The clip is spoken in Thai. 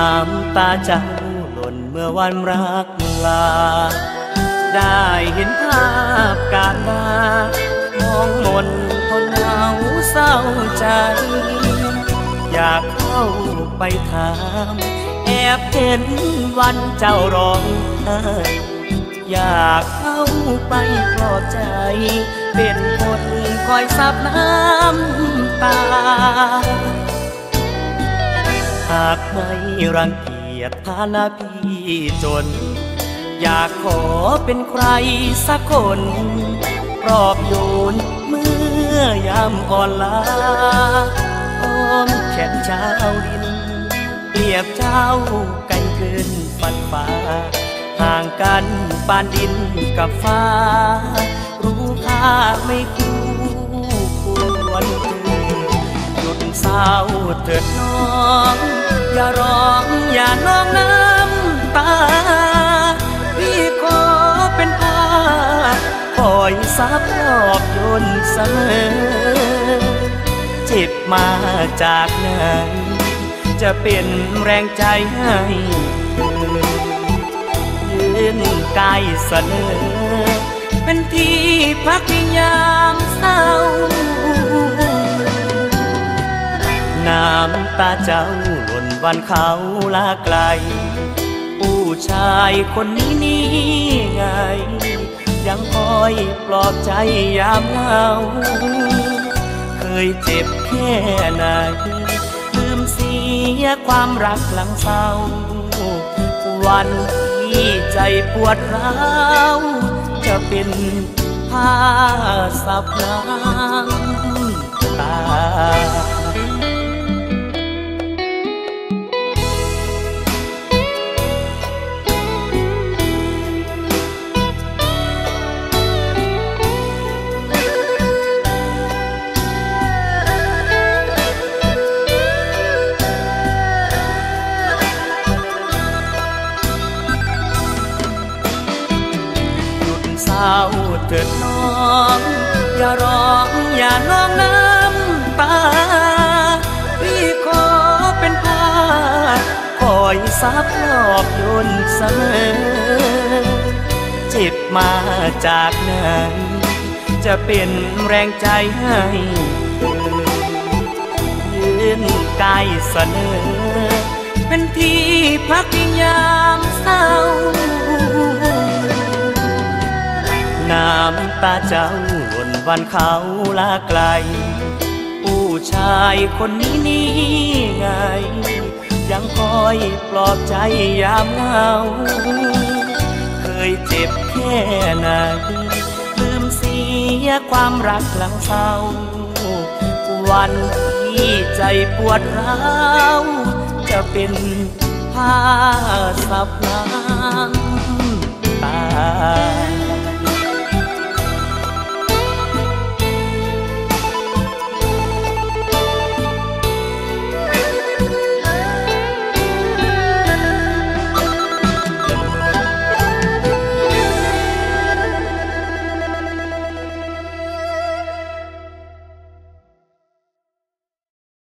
น้ำตาเจ้าหล่นเมื่อวันรักลา ได้เห็นภาพการดามองมนคนเหงาเศร้าใจ อยากเข้าไปถาม แอบเห็นวันเจ้าร้องไห้อยากเข้าไปปลอบใจ เป็นคนคอยซับน้ำตาากไม่รังเกียจฐานะพี่จน อยากขอเป็นใครสักคนปลอบโยนเมื่อยามอ่อนล้าอ้อมแขนเจ้าดินเปรียบเจ้าไกลเกินฝันฟ้าห่างกันปานดินกับฟ้า รู้ค่าไม่คู่ ร้าเถิดน้อง อย่าร้องอย่านองน้ำตา พี่ขอเป็นผ้าคอยซับรอบยนเสมอเจ็บมาจากไหนจะเป็นแรงใจให้ยืนกายเสนอ เป็นที่พักยามเศร้า น้ำตาเจ้าหล่นวันเขาลาไกล ผู้ชายคนนี้นี่ไง ยังคอยปลอบใจยามเหงา เคยเจ็บแค่ไหน ลืมเสียความรักหลังเศร้า วันที่ใจปวดร้าวจะเป็นผ้าสับน้ำตา เถิดน้อง อย่าร้องอย่านองน้ำตา พี่ขอเป็นผ้าคอยซับรอบยนเสมอ เจ็บมาจากไหนจะเป็นแรงใจให้ยืนกายเสนอ เป็นที่พักพิงำตาเจ้าหล่นวันเขาลาไกล ผู้ชายคนนี้นี่ไง ยังคอยปลอบใจยามเหงา เคยเจ็บแค่ไหนลืมเสียความรักหลังเศร้า วันที่ใจปวดร้าว จะเป็นผ้าสับน้ำตา